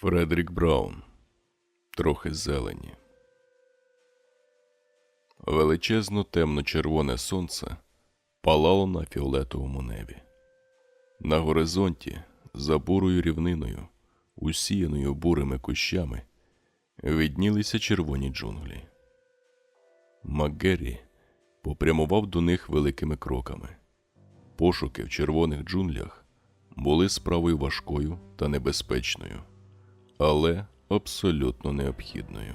Фредерік Браун. Трохи зелені. Величезно темно-червоне сонце палало на фіолетовому небі. На горизонті, за бурою рівниною, усіяною бурими кущами, виднілися червоні джунглі. Макгеррі попрямував до них великими кроками. Пошуки в червоних джунглях були справою важкою та небезпечною, але абсолютно необхідною.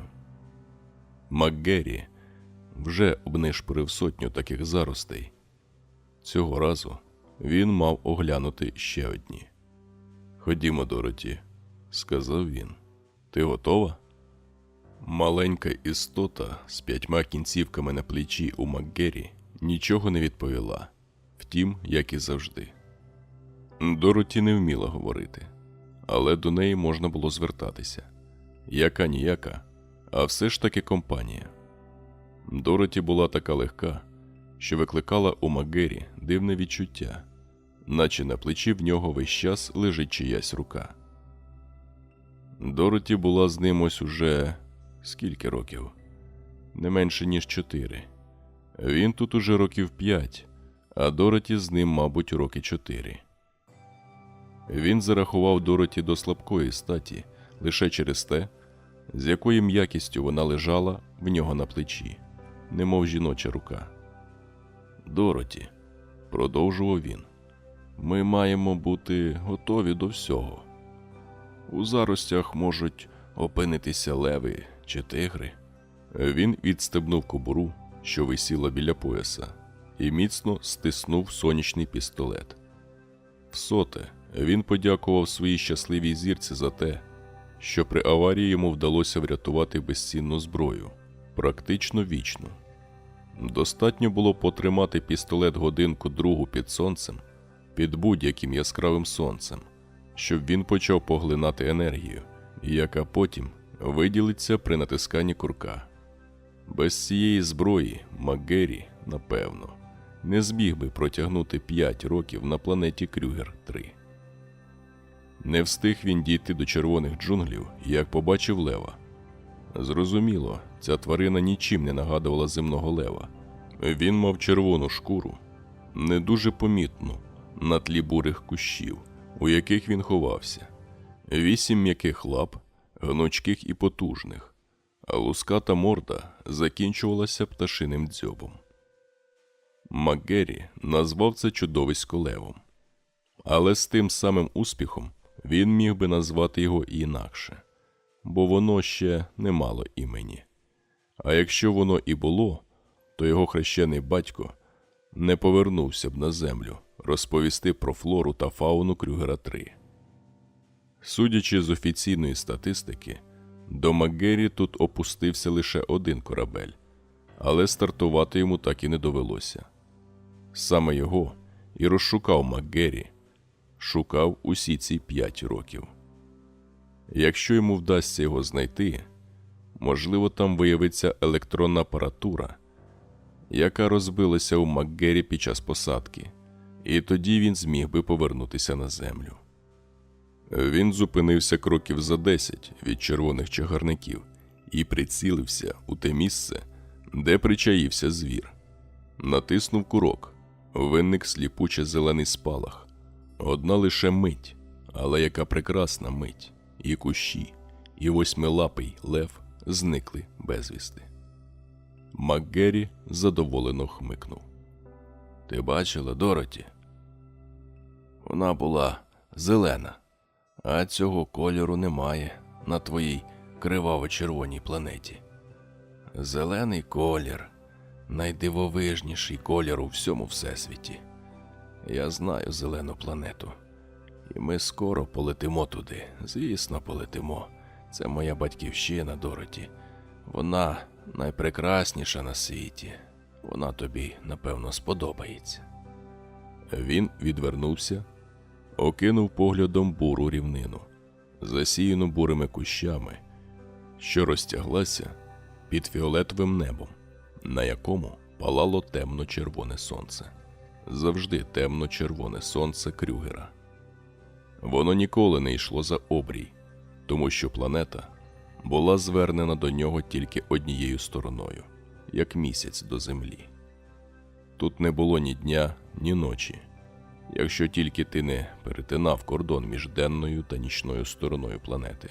Макгеррі вже обнишпорив сотню таких заростей. Цього разу він мав оглянути ще одні. Ходімо, Дороті, сказав він. Ти готова? Маленька істота з п'ятьма кінцівками на плечі у Макгері нічого не відповіла, втім, як і завжди. Дороті не вміла говорити, але до неї можна було звертатися. Яка ніяка, а все ж таки компанія. Дороті була така легка, що викликала у Макгері дивне відчуття, наче на плечі в нього весь час лежить чиясь рука. Дороті була з ним ось уже скільки років? Не менше, ніж чотири. Він тут уже років п'ять, а Дороті з ним, мабуть, роки чотири. Він зарахував Дороті до слабкої статі лише через те, з якою м'якістю вона лежала в нього на плечі, немов жіноча рука. Дороті, продовжував він, ми маємо бути готові до всього. У заростях можуть опинитися леви чи тигри. Він відстебнув кобуру, що висіла біля пояса, і міцно стиснув сонячний пістолет. Всоте він подякував своїй щасливій зірці за те, що при аварії йому вдалося врятувати безцінну зброю, практично вічно. Достатньо було потримати пістолет годинку другу під сонцем, під будь-яким яскравим сонцем, щоб він почав поглинати енергію, яка потім виділиться при натисканні курка. Без цієї зброї Макгері, напевно, не зміг би протягнути 5 років на планеті Крюгер 3. Не встиг він дійти до червоних джунглів, як побачив лева. Зрозуміло, ця тварина нічим не нагадувала земного лева. Він мав червону шкуру, не дуже помітну, на тлі бурих кущів, у яких він ховався, вісім м'яких лап, гнучких і потужних, а луската морда закінчувалася пташиним дзьобом. Макгері назвав це чудовисько левом, але з тим самим успіхом він міг би назвати його інакше, бо воно ще не мало імені. А якщо воно і було, то його хрещений батько не повернувся б на землю розповісти про флору та фауну Крюгера 3. Судячи з офіційної статистики, до Макгері тут опустився лише один корабель, але стартувати йому так і не довелося. Саме його і розшукав Макгері, шукав усі ці п'ять років. Якщо йому вдасться його знайти, можливо, там виявиться електронна апаратура, яка розбилася у Макгері під час посадки, і тоді він зміг би повернутися на землю. Він зупинився кроків за десять від червоних чагарників і прицілився у те місце, де причаївся звір. Натиснув курок, виник сліпуче зелений спалах. Одна лише мить, але яка прекрасна мить, і кущі, і восьмилапий лев зникли безвісти. Макгері задоволено хмикнув. Ти бачила, Дороті? Вона була зелена, а цього кольору немає на твоїй криваво-червоній планеті. Зелений колір найдивовижніший колір у всьому всесвіті. Я знаю зелену планету. І ми скоро полетимо туди. Звісно, полетимо. Це моя батьківщина, Дороті. Вона найпрекрасніша на світі. Вона тобі, напевно, сподобається. Він відвернувся, окинув поглядом буру рівнину, засіяну бурими кущами, що розтяглася під фіолетовим небом, на якому палало темно-червоне сонце. Завжди темно-червоне сонце Крюгера. Воно ніколи не йшло за обрій, тому що планета була звернена до нього тільки однією стороною, як місяць до Землі. Тут не було ні дня, ні ночі, якщо тільки ти не перетинав кордон між денною та нічною стороною планети.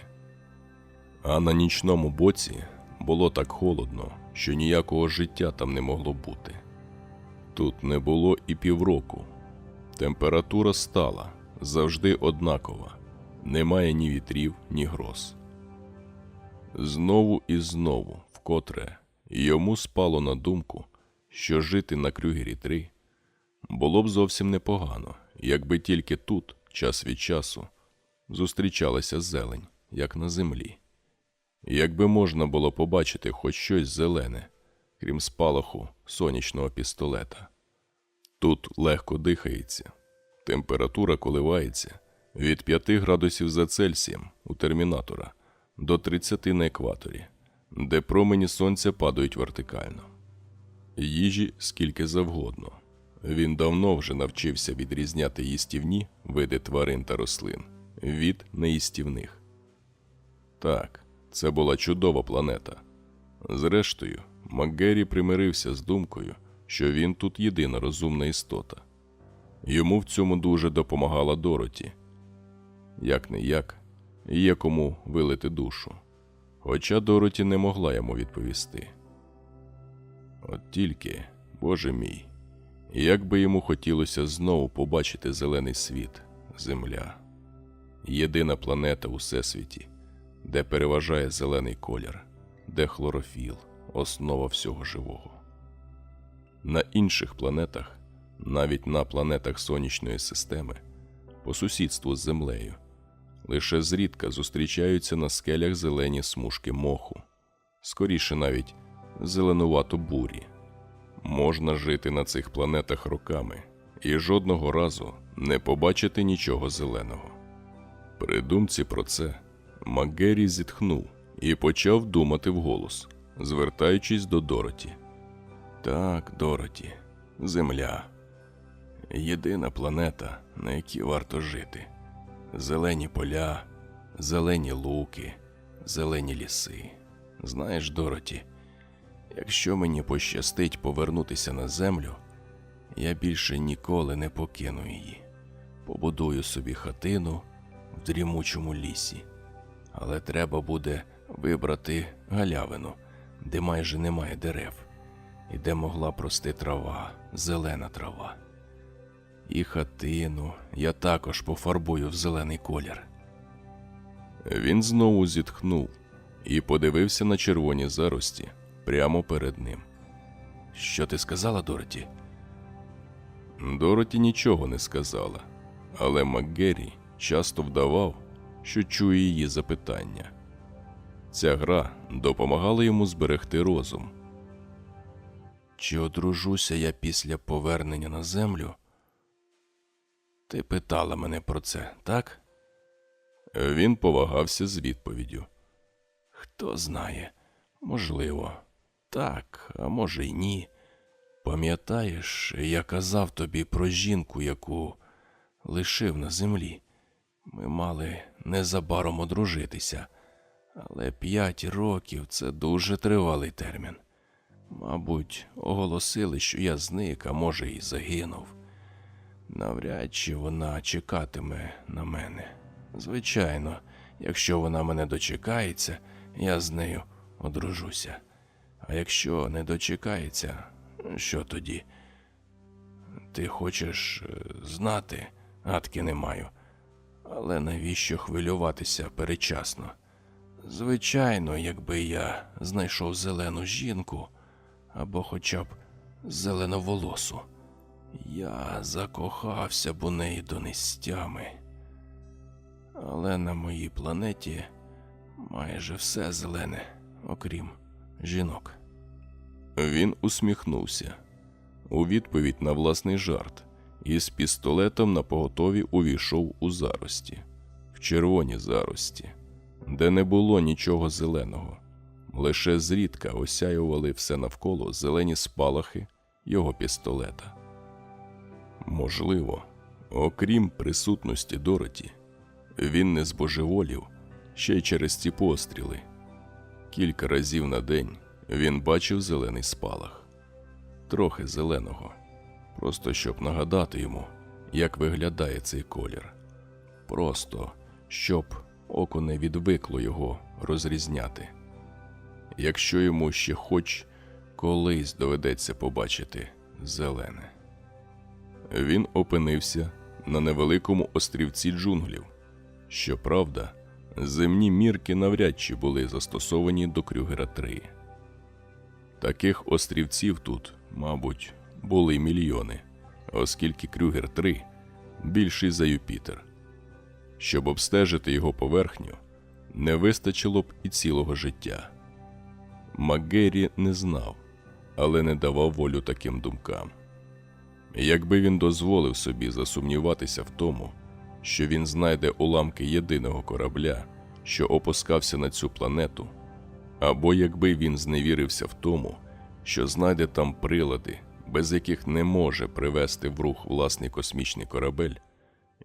А на нічному боці було так холодно, що ніякого життя там не могло бути. Тут не було і півроку. Температура стала завжди однакова, немає ні вітрів, ні гроз. Знову і знову, вкотре, йому спало на думку, що жити на Крюгері 3 було б зовсім непогано, якби тільки тут, час від часу, зустрічалася зелень, як на землі. Якби можна було побачити хоч щось зелене, крім спалаху сонячного пістолета. Тут легко дихається, температура коливається від 5 градусів за Цельсієм у термінатора до 30 на екваторі, де промені сонця падають вертикально. Їжі скільки завгодно. Він давно вже навчився відрізняти їстівні види тварин та рослин від неїстівних. Так, це була чудова планета. Зрештою, МакГеррі примирився з думкою, що він тут єдина розумна істота. Йому в цьому дуже допомагала Дороті. Як не як, є кому вилити душу. Хоча Дороті не могла йому відповісти. От тільки, Боже мій, як би йому хотілося знову побачити зелений світ, Земля, єдина планета у всесвіті, де переважає зелений колір, де хлорофіл, основа всього живого. На інших планетах, навіть на планетах сонячної системи, по сусідству з Землею, лише зрідка зустрічаються на скелях зелені смужки моху, скоріше навіть зеленувато бурі. Можна жити на цих планетах роками і жодного разу не побачити нічого зеленого. При думці про це МакГеррі зітхнув і почав думати вголос, звертаючись до Дороті. Так, Дороті, Земля. Єдина планета, на якій варто жити. Зелені поля, зелені луки, зелені ліси. Знаєш, Дороті, якщо мені пощастить повернутися на землю, я більше ніколи не покину її. Побудую собі хатину в дрімучому лісі. Але треба буде вибрати галявину, де майже немає дерев, і де могла прости трава, зелена трава. І хатину я також пофарбую в зелений колір. Він знову зітхнув і подивився на червоні зарості прямо перед ним. Що ти сказала, Дороті? Дороті нічого не сказала, але МакГеррі часто вдавав, що чує її запитання. Ця гра допомагала йому зберегти розум. Чи одружуся я після повернення на землю? Ти питала мене про це, так? Він повагався з відповіддю. Хто знає, можливо, так, а може й ні. Пам'ятаєш, я казав тобі про жінку, яку лишив на землі. Ми мали незабаром одружитися, але п'ять років це дуже тривалий термін. Мабуть, оголосили, що я зник, а може, і загинув. Навряд чи вона чекатиме на мене. Звичайно, якщо вона мене дочекається, я з нею одружуся. А якщо не дочекається, що тоді? Ти хочеш е, знати, гадки не маю. Але навіщо хвилюватися перечасно? Звичайно, якби я знайшов зелену жінку або хоча б зеленоволосу, я закохався б у неї до нестями. Але на моїй планеті майже все зелене, окрім жінок. Він усміхнувся у відповідь на власний жарт і з пістолетом на поготові увійшов у зарості, в червоні зарості, де не було нічого зеленого, лише зрідка осяювали все навколо зелені спалахи його пістолета. Можливо, окрім присутності Дороті, він не збожеволів ще й через ці постріли. Кілька разів на день він бачив зелений спалах, трохи зеленого, просто щоб нагадати йому, як виглядає цей колір. Просто щоб око не відвикло його розрізняти. Якщо йому ще хоч колись доведеться побачити зелене. Він опинився на невеликому острівці джунглів. Щоправда, земні мірки навряд чи були застосовані до Крюгера 3. Таких острівців тут, мабуть, були мільйони, оскільки Крюгер 3 більший за Юпітер. Щоб обстежити його поверхню, не вистачило б і цілого життя. Макгері не знав, але не давав волю таким думкам. Якби він дозволив собі засумніватися в тому, що він знайде уламки єдиного корабля, що опускався на цю планету, або якби він зневірився в тому, що знайде там прилади, без яких не може привести в рух власний космічний корабель,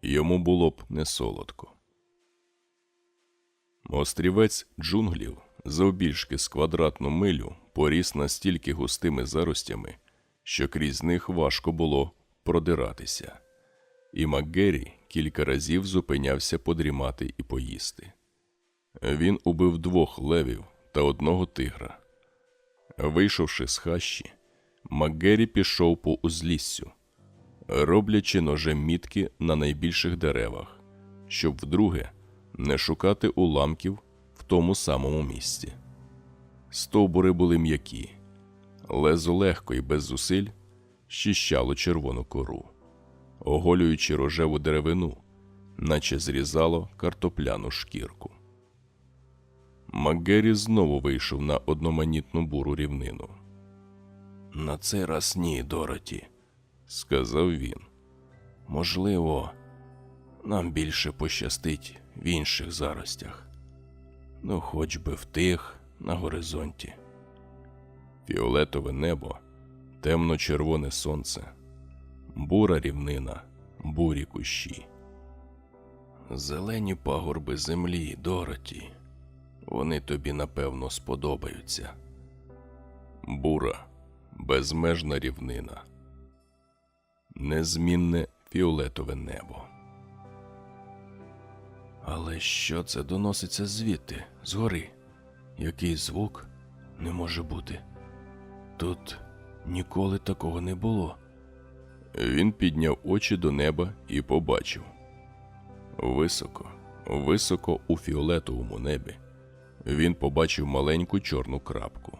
йому було б не солодко. Острівець джунглів завбільшки з квадратну милю поріс настільки густими заростями, що крізь них важко було продиратися, і Макгері кілька разів зупинявся подрімати і поїсти. Він убив двох левів та одного тигра. Вийшовши з хащі, Макгері пішов по узліссю, роблячи ножем мітки на найбільших деревах, щоб вдруге не шукати уламків в тому самому місці. Стовбури були м'які, лезо легко і без зусиль щищало червону кору, оголюючи рожеву деревину, наче зрізало картопляну шкірку. Макгері знову вийшов на одноманітну буру рівнину. На цей раз ні, Дороті, сказав він. Можливо, нам більше пощастить в інших заростях. Ну, хоч би в тих на горизонті. Фіолетове небо, темно-червоне сонце, бура рівнина, бурі кущі. Зелені пагорби землі, Дороті. Вони тобі напевно сподобаються. Бура, безмежна рівнина, незмінне фіолетове небо. Але що це доноситься звідти, згори? Який звук не може бути? Тут ніколи такого не було. Він підняв очі до неба і побачив. Високо, високо у фіолетовому небі він побачив маленьку чорну крапку.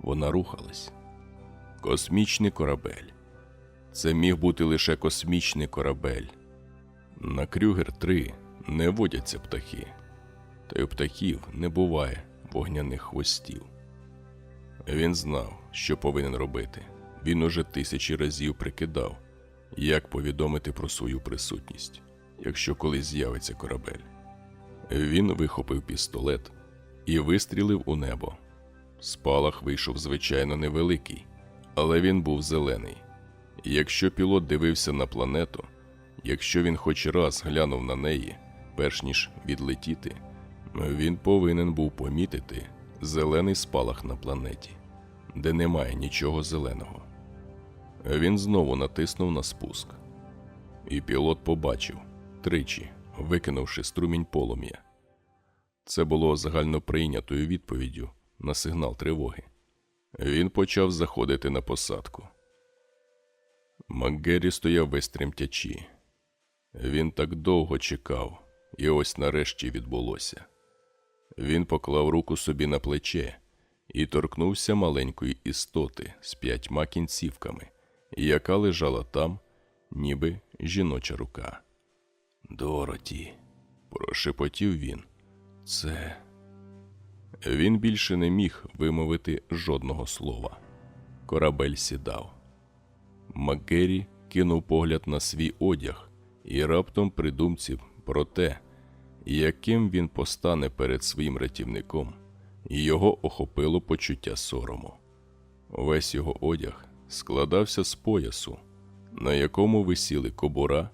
Вона рухалась. Космічний корабель. Це міг бути лише космічний корабель. На Крюгер 3 не водяться птахи, та й у птахів не буває вогняних хвостів. Він знав, що повинен робити. Він уже тисячі разів прикидав, як повідомити про свою присутність, якщо колись з'явиться корабель. Він вихопив пістолет і вистрілив у небо. Спалах вийшов, звичайно, невеликий, але він був зелений. Якщо пілот дивився на планету, якщо він хоч раз глянув на неї, перш ніж відлетіти, він повинен був помітити зелений спалах на планеті, де немає нічого зеленого. Він знову натиснув на спуск, і пілот побачив тричі, викинувши струмінь полум'я. Це було загальноприйнятою відповіддю на сигнал тривоги. Він почав заходити на посадку. Макгері стояв весь тремтячи. Він так довго чекав, і ось нарешті відбулося. Він поклав руку собі на плече і торкнувся маленької істоти з п'ятьма кінцівками, яка лежала там, ніби жіноча рука. Дороті, прошепотів він. Це. Він більше не міг вимовити жодного слова. Корабель сідав. Макгері кинув погляд на свій одяг і раптом придумців про те, яким він постане перед своїм рятівником, і його охопило почуття сорому. Весь його одяг складався з поясу, на якому висіли кобура,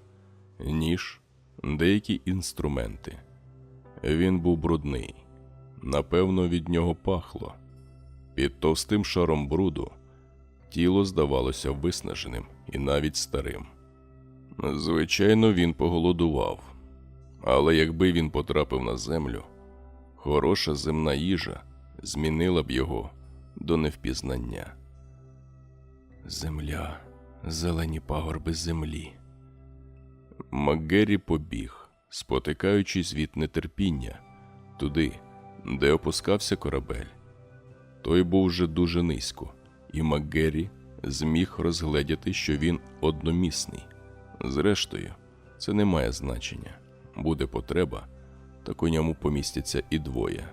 ніж, деякі інструменти. Він був брудний. Напевно, від нього пахло. Під товстим шаром бруду тіло здавалося виснаженим і навіть старим. Звичайно, він поголодував, але якби він потрапив на землю, хороша земна їжа змінила б його до невпізнання. Земля, зелені пагорби землі. Макгері побіг, спотикаючись від нетерпіння, туди, де опускався корабель. Той був вже дуже низько, і Макгері зміг розгледіти, що він одномісний. Зрештою, це не має значення. Буде потреба, так у ньому помістяться і двоє.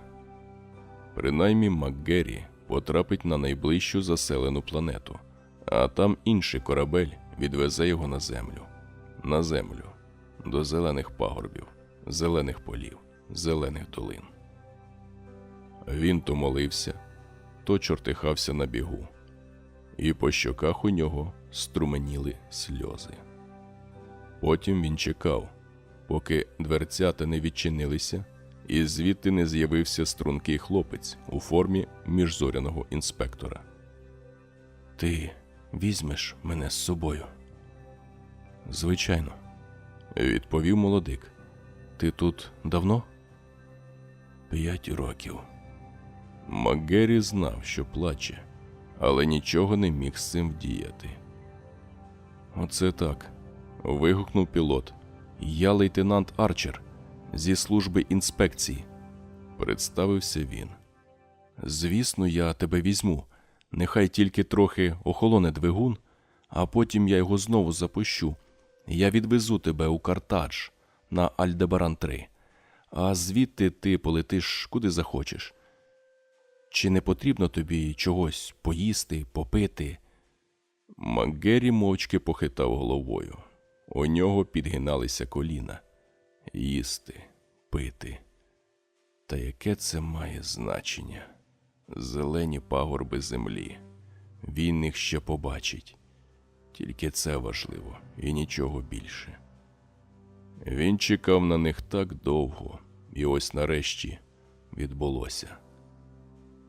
Принаймні Макгері потрапить на найближчу заселену планету, а там інший корабель відвезе його на землю. На землю, до зелених пагорбів, зелених полів, зелених долин. Він то молився, то чортихався на бігу, і по щоках у нього струменіли сльози. Потім він чекав, поки дверцята не відчинилися, і звідти не з'явився стрункий хлопець у формі міжзоряного інспектора. Ти візьмеш мене з собою? Звичайно, відповів молодик. Ти тут давно? П'ять років. Макгері знав, що плаче, але нічого не міг з цим вдіяти. Оце так. вигукнув пілот. Я лейтенант Арчер зі служби інспекції. Представився він. Звісно, я тебе візьму. Нехай тільки трохи охолоне двигун, а потім я його знову запущу. Я відвезу тебе у Картадж на Альдебаран 3, а звідти ти полетиш куди захочеш. Чи не потрібно тобі чогось поїсти, попити? Макгері мовчки похитав головою. У нього підгиналися коліна. Їсти, пити. Та яке це має значення? Зелені пагорби землі. Він їх ще побачить. Тільки це важливо і нічого більше. Він чекав на них так довго, і ось нарешті відбулося.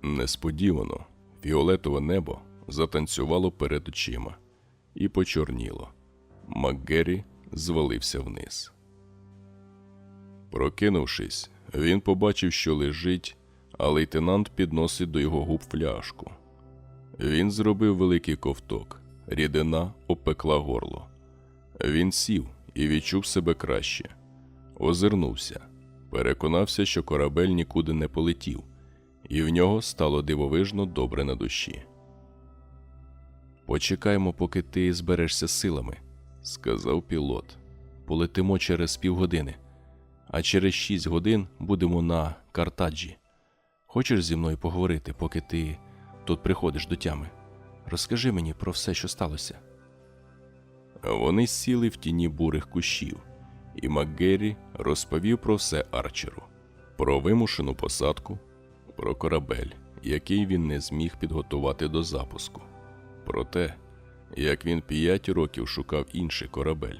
Несподівано фіолетове небо затанцювало перед очима і почорніло. Макгері звалився вниз. Прокинувшись, він побачив, що лежить, а лейтенант підносить до його губ фляжку. Він зробив великий ковток, рідина обпекла горло. Він сів і відчув себе краще. Озирнувся, переконався, що корабель нікуди не полетів, і в нього стало дивовижно добре на душі. Почекаймо, поки ти зберешся силами, сказав пілот. Полетимо через півгодини, а через шість годин будемо на Картаджі. Хочеш зі мною поговорити, поки ти тут приходиш до тями? Розкажи мені про все, що сталося. Вони сіли в тіні бурих кущів, і Макгері розповів про все Арчеру, про вимушену посадку, про корабель, який він не зміг підготувати до запуску, про те, як він п'ять років шукав інший корабель.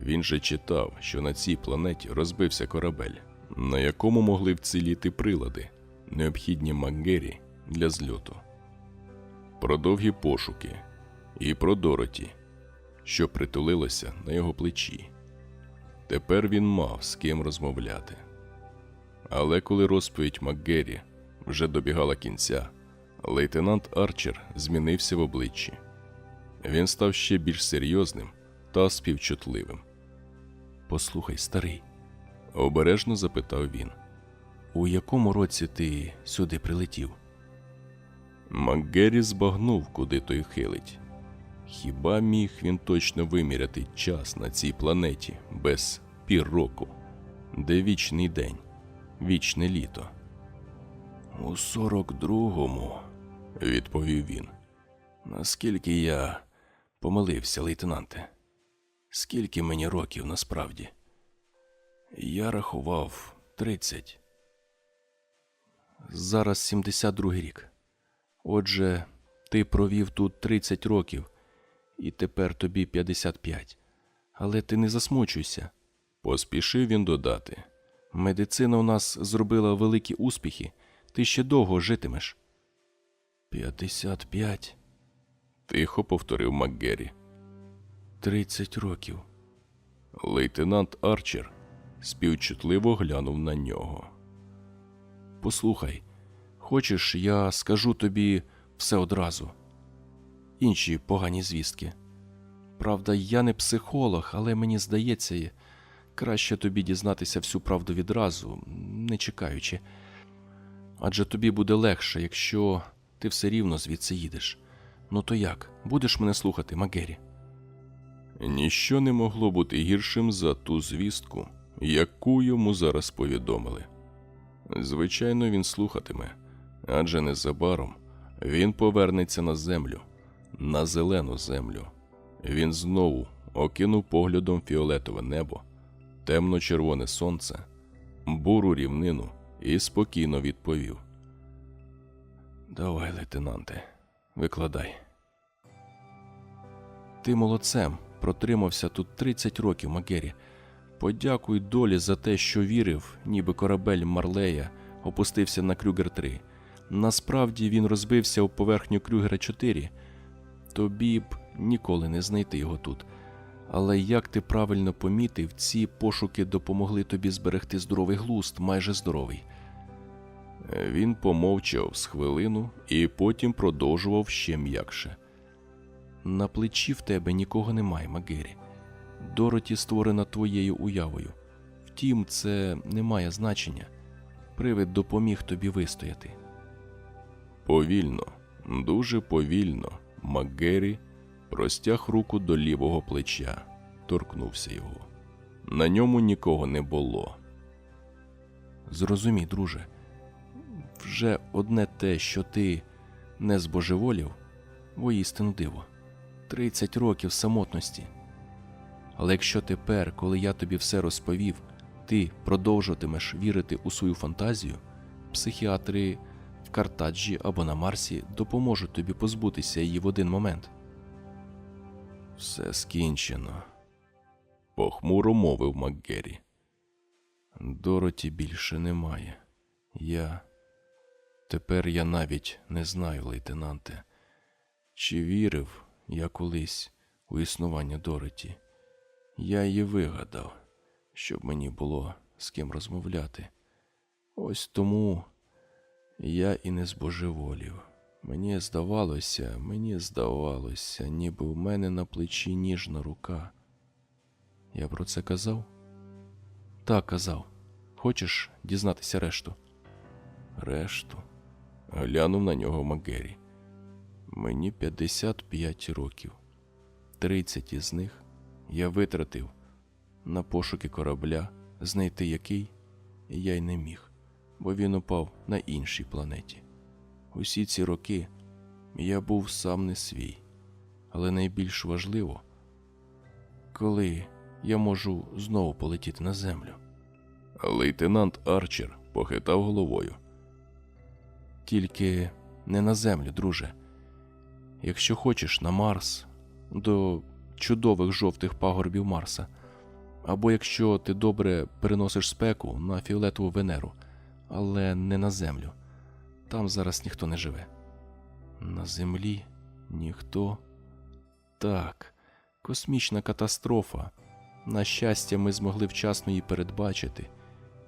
Він же читав, що на цій планеті розбився корабель, на якому могли вціліти прилади, необхідні Макгері для зльоту. Про довгі пошуки і про Дороті, що притулилося на його плечі. Тепер він мав з ким розмовляти. Але коли розповідь Макгері вже добігала кінця, лейтенант Арчер змінився в обличчі. Він став ще більш серйозним та співчутливим. Послухай, старий, обережно запитав він. У якому році ти сюди прилетів? Макгері збагнув, куди той хилить. Хіба міг він точно виміряти час на цій планеті без пір року, де вічний день, вічне літо? У сорок другому, відповів він. Наскільки я помилився, лейтенанте? Скільки мені років насправді? Я рахував тридцять. Зараз 72 рік. Отже, ти провів тут 30 років, і тепер тобі 55. Але ти не засмучуйся. Поспішив він додати. Медицина у нас зробила великі успіхи. Ти ще довго житимеш. П'ятдесят п'ять, Тихо повторив МакГеррі. тридцять років. Лейтенант Арчер співчутливо глянув на нього. Послухай, хочеш, я скажу тобі все одразу. Інші погані звістки. Правда, я не психолог, але мені здається, краще тобі дізнатися всю правду відразу, не чекаючи. Адже тобі буде легше, якщо ти все рівно звідси їдеш. Ну то як, будеш мене слухати, Магері? Ніщо не могло бути гіршим за ту звістку, яку йому зараз повідомили. Звичайно, він слухатиме, адже незабаром він повернеться на землю, на зелену землю. Він знову окинув поглядом фіолетове небо, темно-червоне сонце, буру рівнину і спокійно відповів: Давай, лейтенанте, викладай. Ти молодцем протримався тут 30 років, Магері. Подякуй долі за те, що вірив, ніби корабель Марлея опустився на Крюгер 3. Насправді він розбився у поверхню Крюгера 4. Тобі б ніколи не знайти його тут. Але як ти правильно помітив, ці пошуки допомогли тобі зберегти здоровий глузд, майже здоровий. Він помовчав з хвилину і потім продовжував ще м'якше. На плечі в тебе нікого немає, Магері. Дороті створена твоєю уявою. Втім, це не має значення. Привид допоміг тобі вистояти. Повільно, дуже повільно, МакГеррі простяг руку до лівого плеча, торкнувся його. На ньому нікого не було. Зрозумій, друже, вже одне те, що ти не збожеволів, воістину диво. Тридцять років самотності. Але якщо тепер, коли я тобі все розповів, ти продовжуватимеш вірити у свою фантазію, психіатри в Картаджі або на Марсі допоможуть тобі позбутися її в один момент. Все скінчено, похмуро мовив МакГеррі. Дороті більше немає. Я. Тепер я навіть не знаю, лейтенанте, чи вірив я колись у існування Дороті. Я її вигадав, щоб мені було з ким розмовляти. Ось тому я і не збожеволів. Мені здавалося, мені здавалося, ніби в мене на плечі ніжна рука. Я про це казав? Так, казав. Хочеш дізнатися решту? Решту. Глянув на нього МакГеррі. Мені 55 років. 30 із них я витратив на пошуки корабля, знайти який я й не міг, бо він упав на іншій планеті. Усі ці роки я був сам не свій, але найбільш важливо, коли я можу знову полетіти на землю. Лейтенант Арчер похитав головою. Тільки не на землю, друже. Якщо хочеш на Марс, до чудових жовтих пагорбів Марса, або якщо ти добре переносиш спеку на фіолетову Венеру, але не на землю. Там зараз ніхто не живе. На землі ніхто. Так, космічна катастрофа. На щастя, ми змогли вчасно її передбачити.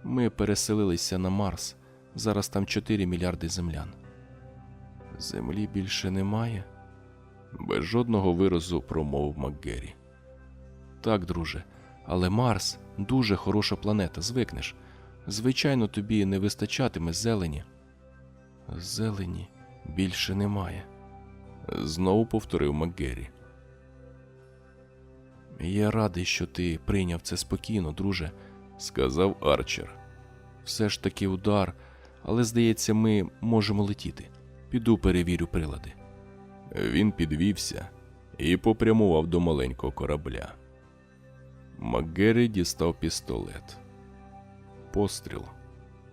Ми переселилися на Марс. Зараз там 4 мільярди землян. Землі більше немає? Без жодного виразу промовив МакГеррі. Так, друже, але Марс дуже хороша планета, звикнеш. Звичайно, тобі не вистачатиме зелені. Зелені більше немає. Знову повторив МакГеррі. Я радий, що ти прийняв це спокійно, друже, Сказав Арчер. все ж таки удар, але здається, ми можемо летіти. Піду перевірю прилади. Він підвівся і попрямував до маленького корабля. МакГеррі дістав пістолет. Постріл,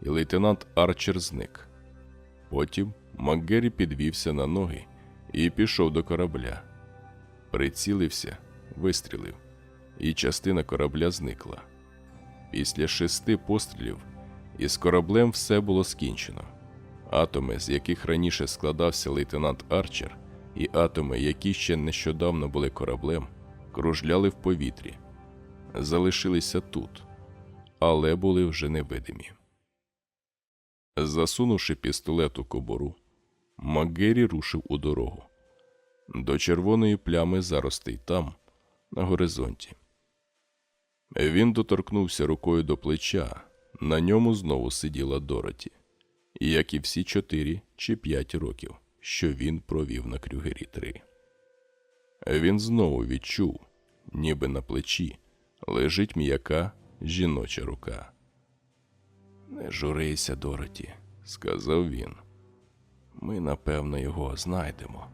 і лейтенант Арчер зник. Потім МакГеррі підвівся на ноги і пішов до корабля. Прицілився, вистрілив, і частина корабля зникла. Після шести пострілів із кораблем все було скінчено. Атоми, з яких раніше складався лейтенант Арчер, і атоми, які ще нещодавно були кораблем, кружляли в повітрі, залишилися тут, але були вже невидимі. Засунувши пістолет у кобуру, Макгері рушив у дорогу до червоної плями заростей там, на горизонті. Він доторкнувся рукою до плеча, на ньому знову сиділа Дороті, як і всі чотири чи п'ять років, що він провів на Крюгері 3. Він знову відчув, ніби на плечі лежить м'яка жіноча рука. Не журися, Дороті, сказав він. Ми, напевно, його знайдемо.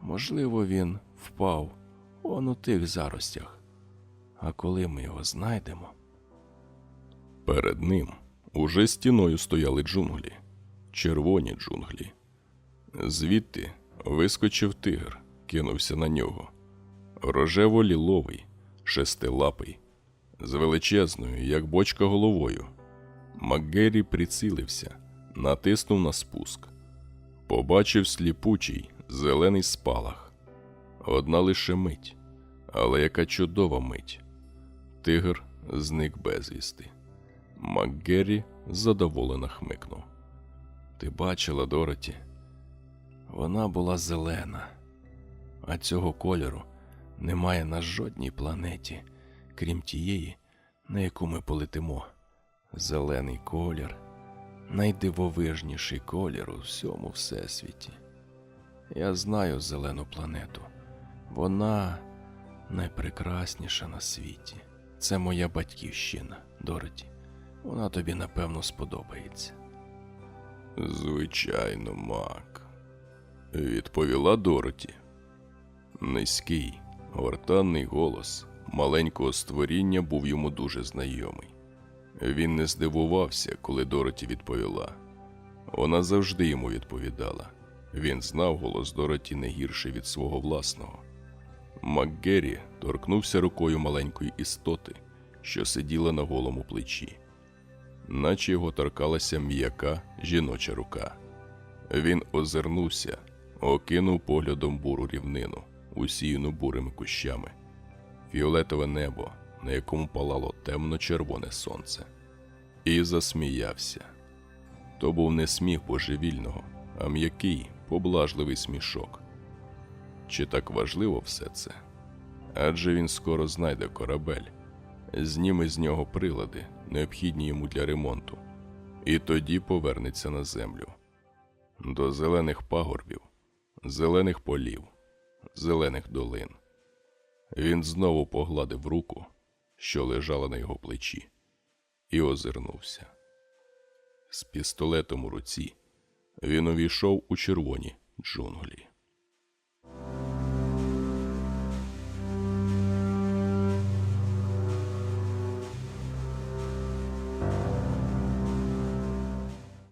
Можливо, він впав он у тих заростях. А коли ми його знайдемо. Перед ним уже стіною стояли джунглі, червоні джунглі. Звідти вискочив тигр, кинувся на нього. Рожево-ліловий, шестилапий, з величезною, як бочка головою. Макгері прицілився, натиснув на спуск. Побачив сліпучий зелений спалах. Одна лише мить, але яка чудова мить. Тигр зник безвісти. Макгері задоволено хмикнув. Ти бачила, Дороті? Вона була зелена, а цього кольору немає на жодній планеті, крім тієї, на яку ми полетимо. Зелений колір найдивовижніший колір у всьому всесвіті. Я знаю зелену планету. Вона найпрекрасніша на світі. Це моя батьківщина, Дороті. Вона тобі напевно сподобається. Звичайно, Мак, відповіла Дороті. Низький, гортанний голос маленького створіння був йому дуже знайомий. Він не здивувався, коли Дороті відповіла. Вона завжди йому відповідала. Він знав голос Дороті не гірше від свого власного. Макгері торкнувся рукою маленької істоти, що сиділа на голому плечі, наче його торкалася м'яка жіноча рука. Він озирнувся, окинув поглядом буру рівнину, усіяну бурими кущами, фіолетове небо, на якому палало темно-червоне сонце, і засміявся. То був не сміх божевільного, а м'який, поблажливий смішок. Чи так важливо все це? Адже він скоро знайде корабель, зніме з нього прилади, необхідні йому для ремонту, і тоді повернеться на землю до зелених пагорбів, зелених полів, зелених долин. Він знову погладив руку, що лежала на його плечі, і озирнувся. З пістолетом у руці він увійшов у червоні джунглі.